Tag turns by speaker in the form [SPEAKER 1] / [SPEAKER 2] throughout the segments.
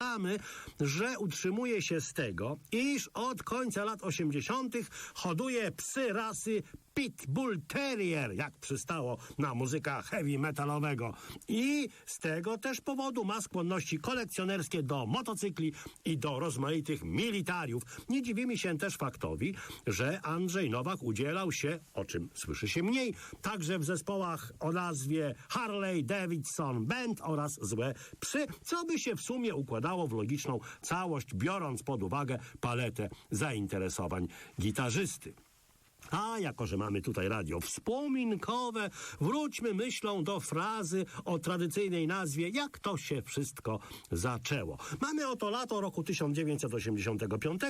[SPEAKER 1] Mamy, że utrzymuje się z tego, iż od końca lat 80. hoduje psy rasy Pitbull Terrier, jak przystało na muzyka heavy metalowego. I z tego też powodu ma skłonności kolekcjonerskie do motocykli i do rozmaitych militariów. Nie dziwimy się też faktowi, że Andrzej Nowak udzielał się, o czym słyszy się mniej, także w zespołach o nazwie Harley Davidson Band oraz Złe Psy, co by się w sumie układało w logiczną całość, biorąc pod uwagę paletę zainteresowań gitarzysty. A jako, że mamy tutaj radio wspominkowe, wróćmy myślą do frazy o tradycyjnej nazwie Jak to się wszystko zaczęło. Mamy oto lato roku 1985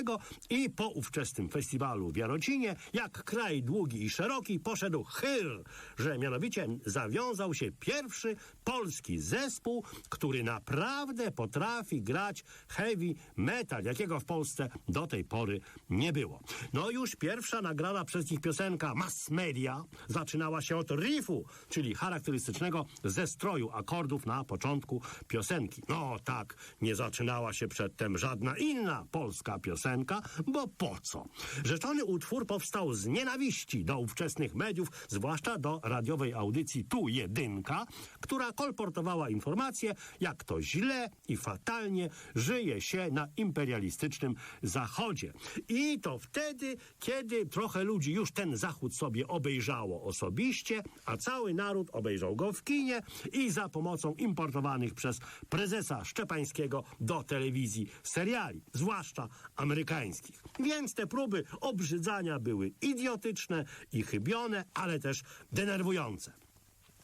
[SPEAKER 1] i po ówczesnym festiwalu w Jarocinie, jak kraj długi i szeroki, poszedł chyr, że mianowicie zawiązał się pierwszy polski zespół, który naprawdę potrafi grać heavy metal, jakiego w Polsce do tej pory nie było. No już pierwsza nagrana przez piosenka Mass Media zaczynała się od riffu, czyli charakterystycznego zestroju akordów na początku piosenki. No tak, nie zaczynała się przedtem żadna inna polska piosenka, bo po co? Rzeczony utwór powstał z nienawiści do ówczesnych mediów, zwłaszcza do radiowej audycji Tu Jedynka, która kolportowała informacje, jak to źle i fatalnie żyje się na imperialistycznym Zachodzie. I to wtedy, kiedy trochę ludzi już ten Zachód sobie obejrzało osobiście, a cały naród obejrzał go w kinie i za pomocą importowanych przez prezesa Szczepańskiego do telewizji seriali, zwłaszcza amerykańskich. Więc te próby obrzydzania były idiotyczne i chybione, ale też denerwujące.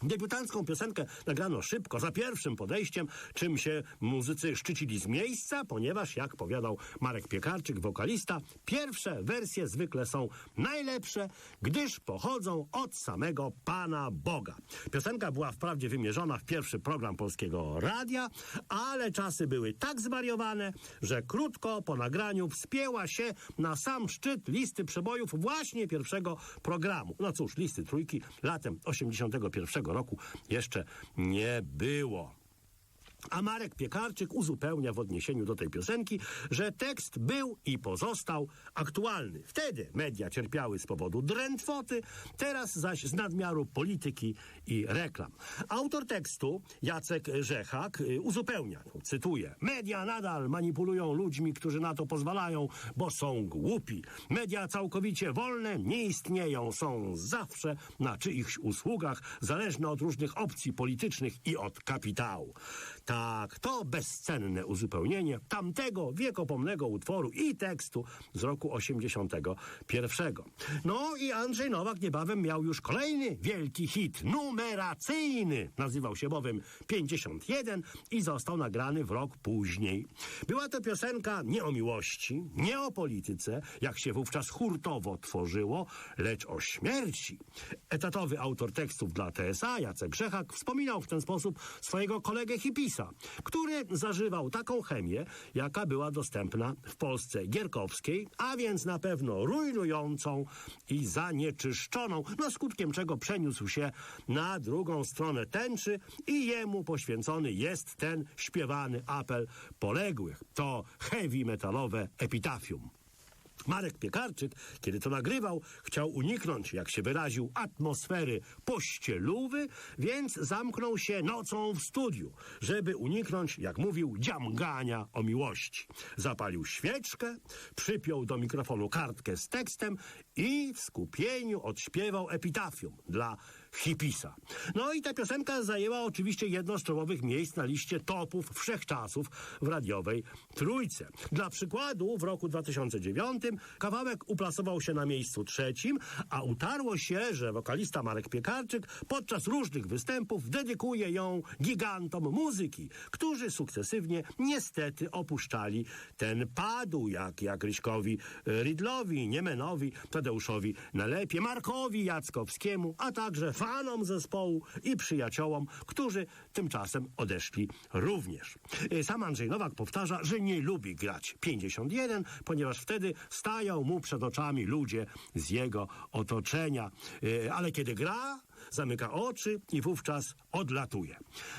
[SPEAKER 1] Debiutancką piosenkę nagrano szybko, za pierwszym podejściem, czym się muzycy szczycili z miejsca, ponieważ, jak powiadał Marek Piekarczyk, wokalista, pierwsze wersje zwykle są najlepsze, gdyż pochodzą od samego Pana Boga. Piosenka była wprawdzie wymierzona w pierwszy program polskiego radia, ale czasy były tak zwariowane, że krótko po nagraniu wspięła się na sam szczyt listy przebojów właśnie pierwszego programu. No cóż, listy trójki latem 81 roku jeszcze nie było. A Marek Piekarczyk uzupełnia w odniesieniu do tej piosenki, że tekst był i pozostał aktualny. Wtedy media cierpiały z powodu drętwoty, teraz zaś z nadmiaru polityki i reklam. Autor tekstu, Jacek Rzechak, y, uzupełnia, cytuję, media nadal manipulują ludźmi, którzy na to pozwalają, bo są głupi. Media całkowicie wolne nie istnieją, są zawsze na czyichś usługach, zależne od różnych opcji politycznych i od kapitału. Tak, to bezcenne uzupełnienie tamtego wiekopomnego utworu i tekstu z roku 81. No i Andrzej Nowak niebawem miał już kolejny wielki hit, numeracyjny. Nazywał się bowiem 51 i został nagrany w rok później. Była to piosenka nie o miłości, nie o polityce, jak się wówczas hurtowo tworzyło, lecz o śmierci. Etatowy autor tekstów dla TSA, Jacek Grzechak, wspominał w ten sposób swojego kolegę hipisa, który zażywał taką chemię, jaka była dostępna w Polsce gierkowskiej, a więc na pewno rujnującą i zanieczyszczoną, no skutkiem czego przeniósł się na drugą stronę tęczy i jemu poświęcony jest ten śpiewany apel poległych. To heavy metalowe epitafium. Marek Piekarczyk, kiedy to nagrywał, chciał uniknąć, jak się wyraził, atmosfery pościelówy, więc zamknął się nocą w studiu, żeby uniknąć, jak mówił, dziamgania o miłości. Zapalił świeczkę, przypiął do mikrofonu kartkę z tekstem i w skupieniu odśpiewał epitafium dla hipisa. No i ta piosenka zajęła oczywiście jedno z czołowych miejsc na liście topów wszechczasów w radiowej trójce. Dla przykładu w roku 2009 kawałek uplasował się na miejscu trzecim, a utarło się, że wokalista Marek Piekarczyk podczas różnych występów dedykuje ją gigantom muzyki, którzy sukcesywnie niestety opuszczali ten padł, jak, jak Ryśkowi Rydlowi, Niemenowi, Tadeuszowi Nalepie, Markowi Jackowskiemu, a także fanom zespołu i przyjaciołom, którzy tymczasem odeszli również. Sam Andrzej Nowak powtarza, że nie lubi grać 51, ponieważ wtedy stają mu przed oczami ludzie z jego otoczenia. Ale kiedy gra, zamyka oczy i wówczas odlatuje.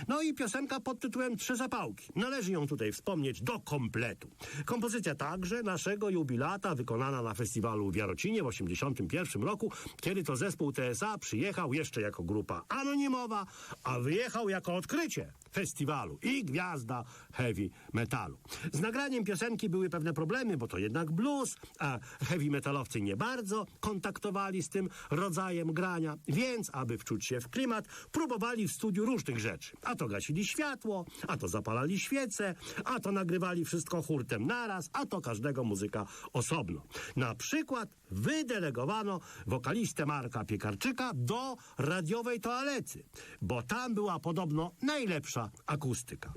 [SPEAKER 1] No i piosenka pod tytułem Trzy zapałki. Należy ją tutaj wspomnieć do kompletu. Kompozycja także naszego jubilata, wykonana na festiwalu w Jarocinie w 1981 roku, kiedy to zespół TSA przyjechał jeszcze jako grupa anonimowa, a wyjechał jako odkrycie festiwalu i gwiazda heavy metalu. Z nagraniem piosenki były pewne problemy, bo to jednak blues, a heavy metalowcy nie bardzo kontaktowali z tym rodzajem grania, więc aby wczuć się w klimat, próbowali w studiu różnych rzeczy. A to gasili światło, a to zapalali świece, a to nagrywali wszystko hurtem naraz, a to każdego muzyka osobno. Na przykład wydelegowano wokalistę Marka Piekarczyka do radiowej toalety, bo tam była podobno najlepsza akustyka.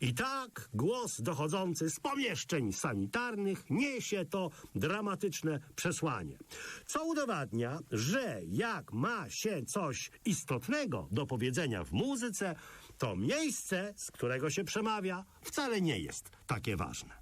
[SPEAKER 1] I tak głos dochodzący z pomieszczeń sanitarnych niesie to dramatyczne przesłanie, co udowadnia, że jak ma się istotnego do powiedzenia w muzyce, to miejsce, z którego się przemawia, wcale nie jest takie ważne.